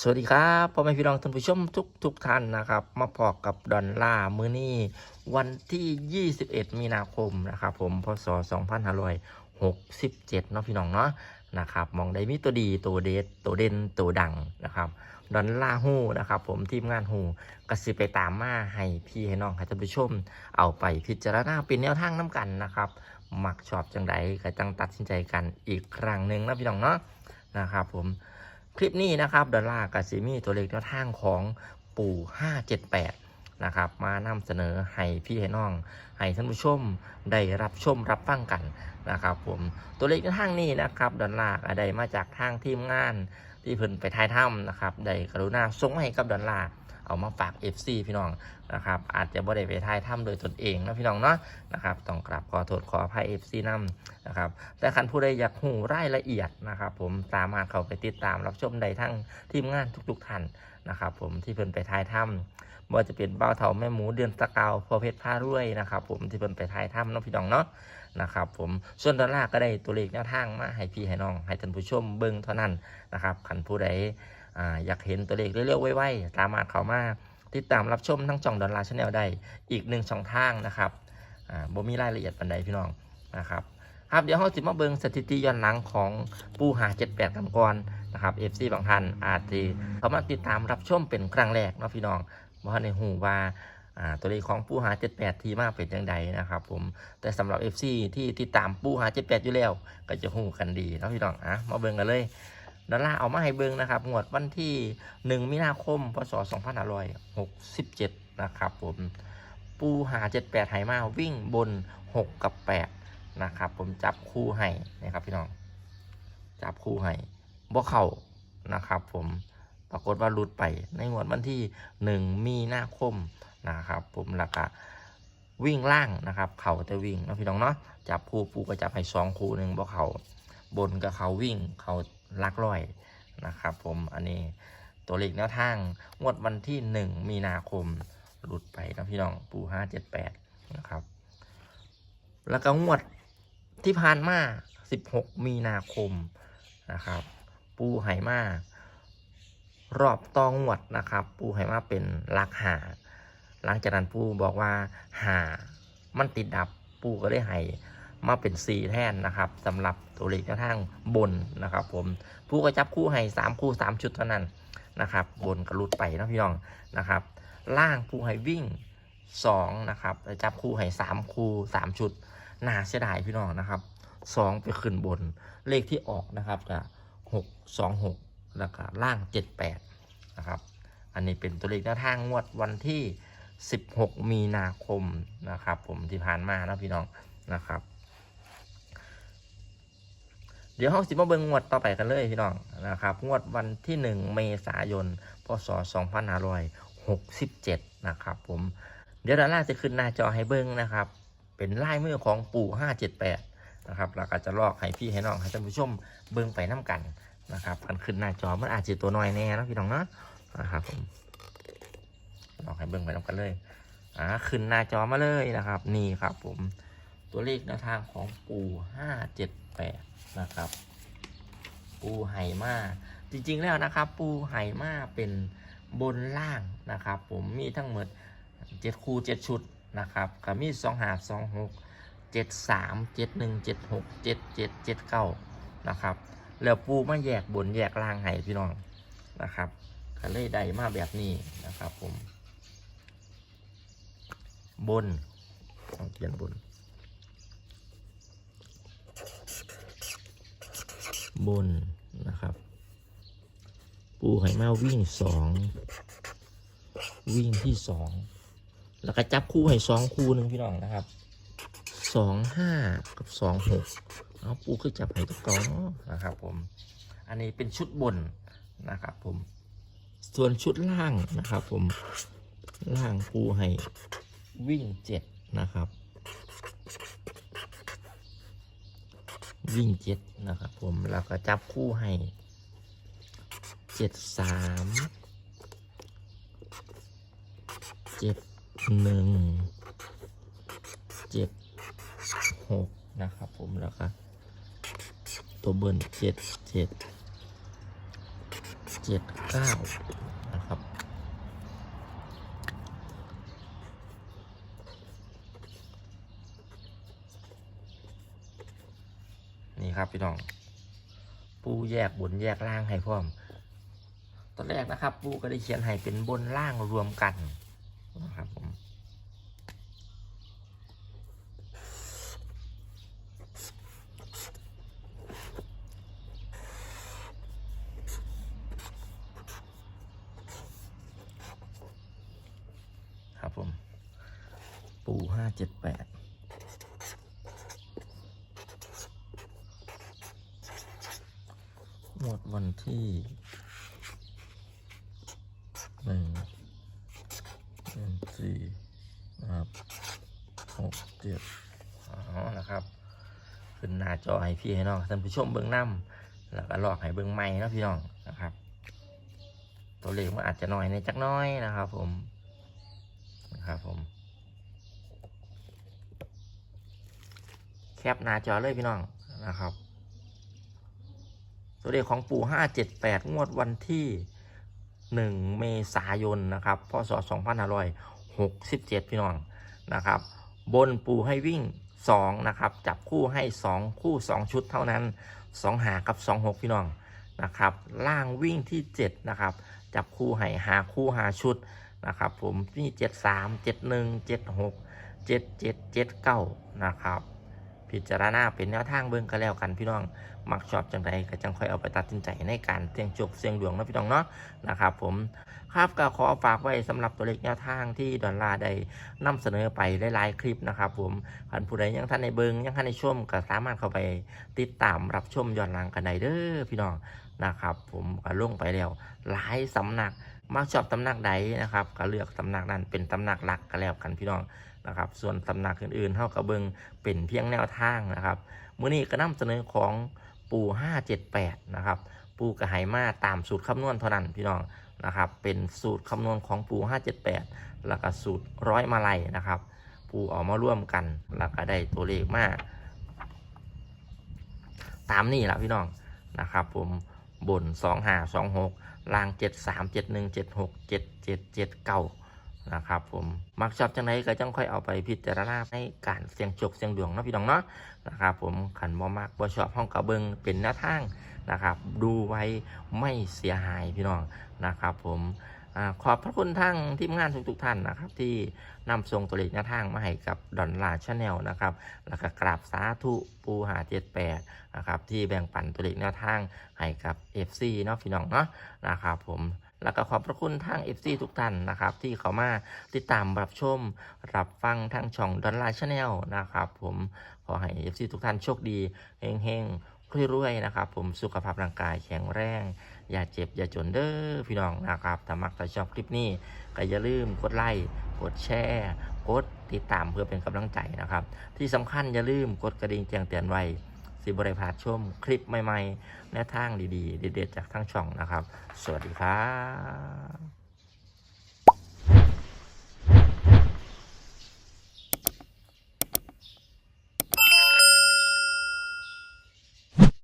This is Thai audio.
สวัสดีครับพ่อแม่พี่น้องท่านผู้ชมทุกทุกท่านนะครับ มาพอกับดอนล่ามื้อนี้วันที่ 21 มีนาคมนะครับ ผมพศ2567เนาะพี่น้องเนาะนะครับมองได้มีตัวดีตัวเด็ดตัวเด่นตัวดังนะครับดอนล่าฮู้นะครับ ผมทีมงานฮู้กสิไปตามมาให้พี่ให้น้องให้ท่านผู้ชม เอาไปพิจารณาเป็นแนวทางน้กันนะครับมักชอบจังใดก็จังตัดสินใจกันอีกครั้งหนึ่งนะพี่น้องเนาะนะครับ ผม คลิปนี้นะครับดอลลาร์กับซีมีตัวเลขแนวทางของปู่ 578 นะครับ มานำเสนอให้พี่ให้น้อง ให้ท่านผู้ชมได้รับชมรับฟังกันนะครับผมตัวเลขแนวทางนี้นะครับดอลลาร์ได้มาจากทางทีมงานที่เพิ่นไปทายถ้ำนะครับได้กรุณาส่งมให้กับดอลลาร์ เอามาฝาก FC พี่น้องนะครับอาจจะบ่ได้ไปถ่ายถ้ำโดยตนเองนะพี่น้องเนาะนะครับต้องกราบขอโทษขออภัย FC นำนะครับแต่คันผู้ใดอยากหูรายละเอียดนะครับผมสามารถเข้าไปติดตามรับชมได้ทั้งทีมงานทุกๆท่านนะครับผมที่เพิ่นไปถ่ายถ้ำว่าจะเป็นเบ้าเถาแม่หมูเดือนตะเกาพอเพชรผ้ารวยนะครับผมที่เพิ่นไปถ่ายถ้ำน้องพี่น้องเนาะนะครับผมส่วนดอลลาร์ก็ได้ตัวเลขแนวทางมาให้พี่ให้น้อง ให้ท่านผู้ชมเบิ่งเท่านั้นนะครับคันผู้ใด อ่าอยากเห็นตัวเลขเร็วๆไวๆสามมาเขามาติดตามรับชมทั้งจ่องดอลลาร์ชาแนลได้อีกหนึ่งช่องทางนะครับอ่าบ่มีรายละเอียดปันใดพี่น้องนะครับครับเดี๋ยวเราจะมาเบิงสถิติย้อนหลังของปูหา78กันก่อนนะครับ FC บางท่านอาจจะเข้ามาติดตามรับชมเป็นครั้งแรกเนาะพี่น้องบ่ทันในหูว่าตัวเลขของปูหา 78 ทีมากเป็นจังใดนะครับผมแต่สำหรับ FC ที่ติดตามปูหา 78 อยู่แล้ว ก็จะหูกันดีนะพี่น้องอะมาเบิ่งกันเลย ดอลลาร์เอามาให้เบิ่งนะครับงวดวันที่ 1 มีนาคม พศ 2567 นะครับผมปูหา 78ไหมาวิ่งบน 6 กับ 8 นะครับ ผมจับคู่ให้นะครับพี่น้อง จับคู่ให้บ่เข่านะครับ ผมปรากฏว่าหลุดไปในงวดวันที่หนึ่งมีนาคมนะครับ ผมแล้วก็วิ่งล่างนะครับ เข่าแต่วิ่งนะพี่น้องเนาะจับคู่ปูก็จับให้สองคู่หนึ่งบ่เข่าบนกับเขาวิ่งเขา ลักร้อยนะครับผมอันนี้ตัวเลขแนวทางงวดวันที่หนึ่งมีนาคมหลุดไปนะพี่น้องปูห้าเจ็ดแปดนะครับ แล้วก็งวดที่ผ่านมา16มีนาคมนะครับ ปูไหมารอบตองงวดนะครับ ปูไหมาเป็นลักหาหลังจากนั้นปูบอกว่าหามันติดดับปูก็ได้ให้ มาเป็นสีแทนนะครับสำหรับตัวเลขแนวทางบนนะครับ ผมปูก็จับคู่ให้สามคู่สามชุดเท่านั้นนะครับ บนกระลุดไปนะพี่น้องนะครับ ล่างปูให้วิ่งสองนะครับจับคู่ให้สามคู่สามชุดน่าเสียดายพี่น้องนะครับสองไปขึ้นบนเลขที่ออกนะครับก็หกสองหกแล้วก็ล่างเจ็ดแปดนะครับ อันนี้เป็นตัวเลขแนวทางงวดวันที่ 16 มีนาคมนะครับ ผมที่ผ่านมานะพี่น้องนะครับ เดี๋ยวห้องสิมาเบิงงวดต่อไปกันเลยพี่น้องนะครับ งวดวันที่1เมษายน พศ2567 นะครับผม เดี๋ยวดาราจะขึ้นหน้าจอให้เบิ้งนะครับ เป็นลายมือของปู่ 578 นะครับแล้วก็จะลอกให้พี่ให้น้องให้ท่านผู้ชมเบิ้งไปน้ำกันนะครับกันขึ้นหน้าจอมันอาจจะตัวน้อยแน่นะพี่น้องเนาะนะครับผมลอกให้เบิ้งไปน้ำกันเลยอ่าขึ้นหน้าจอมาเลยนะครับ นี่ครับผมตัวเลขแนวทางของปู่ 578 นะครับ ปูไหมาจริงๆแล้วนะครับ ปูไหมาเป็นบนล่างนะครับ ผมมีทั้งหมดเจ็ดคูเจ็ดชุดนะครับก็มีสองหาสองหกเจ็ดสามเจ็ดหนึ่งเจ็ดหกเจ็ดเจ็ดเจ็ดเก้านะครับ แล้วปูมาแยกบนแยกล่างให้พี่น้องนะครับก็เลยได้มาแบบนี้นะครับผม บนต้องเขียนบน บนนะครับ ปูไหมาวิ่งสองวิ่งที่สองแล้วก็จับคู่ให้สองคู่หนึ่งพี่น้องนะครับสองห้ากับสองหกเอาปูคือจับให้ตัวกอนนะครับ ผม อันนี้เป็นชุดบนนะครับ ผม ส่วนชุดล่างนะครับ ผมล่างปูให้วิ่งเจ็ดนะครับ วิ่งเจ็ดนะครับผมแล้วก็จับคู่ให้เจ็ดสามเจ็ดหนึ่งเจ็ดหกนะครับผมแล้วก็ตัวเบิร์นเจ็ดเจ็ดเจ็ดเก้านะครับ นี่ ครับพี่น้อง ปูแยกบนแยกล่างให้พร้อม ตอนแรกนะครับ ปูก็ได้เขียนให้เป็นบนล่างรวมกันนะครับผมครับผม ปูห้าเจ็ดแปด หมดวันที่หนึ่งสี่นะครับหกเจ็ดอ๋อนะครับ ขึ้นหน้าจอให้พี่ให้น้องท่านผู้ชมเบื้องน้ำแล้วก็ลอกให้เบื้องไม้นะพี่น้องนะครับ ตัวเลขมันอาจจะน้อยในจักน้อยนะครับผมนะครับผมแคปหน้าจอเลยพี่น้องนะครับ ตัวเลขของปู่ห้าเจ็ดแปดงวดวันที่หนึ่งเมษายนนะครับพศสองพันห้าร้อยหกสิบเจ็ดพี่น้องนะครับ บนปู่ให้วิ่งสองนะครับ จับคู่ให้สองคู่สองชุดเท่านั้นสองหากับสองหกพี่น้องนะครับ ล่างวิ่งที่เจ็ดนะครับ จับคู่ให้หาคู่หาชุดนะครับ ผมนี่เจ็ดสามเจ็ดหนึ่งเจ็ดหกเจ็ดเจ็ดเจ็ดเก้านะครับ พิจารณาเป็นแนวทางเบิ่งก็แล้วกันพี่น้อง มักชอบจังใดก็จังค่อยเอาไปตัดสินใจในการเสี่ยงโชคเสี่ยงดวงนะพี่น้องเนาะนะครับผมครับก็ขอฝากไว้สำหรับตัวเลขแนวทางที่ดอลลาร์ได้นำเสนอไปหลายๆคลิปนะครับผมคันผู้ใดยังท่านในเบิงยังท่านในชมก็สามารถเข้าไปติดตามรับชมย้อนหลังกันได้เด้อพี่น้องนะครับผมก็ลงไปแล้วหลายสำนัก มักชอบตำหนักใดนะครับ ก็เลือกตำหนักนั้นเป็นตำหนักหลักก็แล้วกันพี่น้องนะครับ ส่วนตำหนักอื่นๆเท่ากับเบิงเป็นเพียงแนวทางนะครับมื้อนี้ก็นำเสนอของปู578นะครับปูกระไหมาตามสูตรคำนวณเท่านั้นพี่น้องนะครับ เป็นสูตรคำนวณของปู 578 แล้วก็สูตรร้อยมาลัยนะครับ ปูออกมาร่วมกัน แล้วก็ได้ตัวเลขมาตามนี่แหละพี่น้องนะครับ ผมบน 2 5 2 6 ล่าง7 3 7 1 7 6 7 7 7 9นะครับผมมักชอบจังไหนก็จังค่อยเอาไปพิจารณาในการเสี่ยงโชคเสี่ยงดวงเนาะพี่น้องเนาะนะครับผมขันบ่มากบ่ชอบห้องกระเบิงเป็นหน้าทางนะครับ ดูไว้ไม่เสียหายพี่น้องนะครับผม อขอบพระคุณทั้งทีมงานทุกๆท่านนะครับ ที่นำส่งตัวเลขแนวทางมาให้กับดอนลาชาแนลนะครับ แล้วก็กราบสาธุปูหาเจ็ดแปดนะครับ ที่แบ่งปันตัวเลขแนวทางให้กับ FC เนาะพี่น้องเนาะนะครับผมแล้วก็ขอบพระคุณทาง FC ทุกท่านนะครับ ที่เขามาติดตามรับชม รับฟังทางช่องดอนลาชาแนลนะครับ ผมขอให้ FC ทุกท่านโชคดีเฮงๆ รวยๆนะครับ ผมสุขภาพร่างกายแข็งแรง อย่าเจ็บอย่าจนเด้อพี่น้องนะครับถ้ามักถ้าชอบคลิปนี้ก็อย่าลืมกดไลค์กดแชร์กดติดตามเพื่อเป็นกำลังใจนะครับ ที่สำคัญอย่าลืมกดกระดิ่งแจ้งเตือนไว้สิบริพาดชมคลิปใหม่ๆแนวทางดีๆ เด็ดๆจากทั้งช่องนะครับ สวัสดีครับ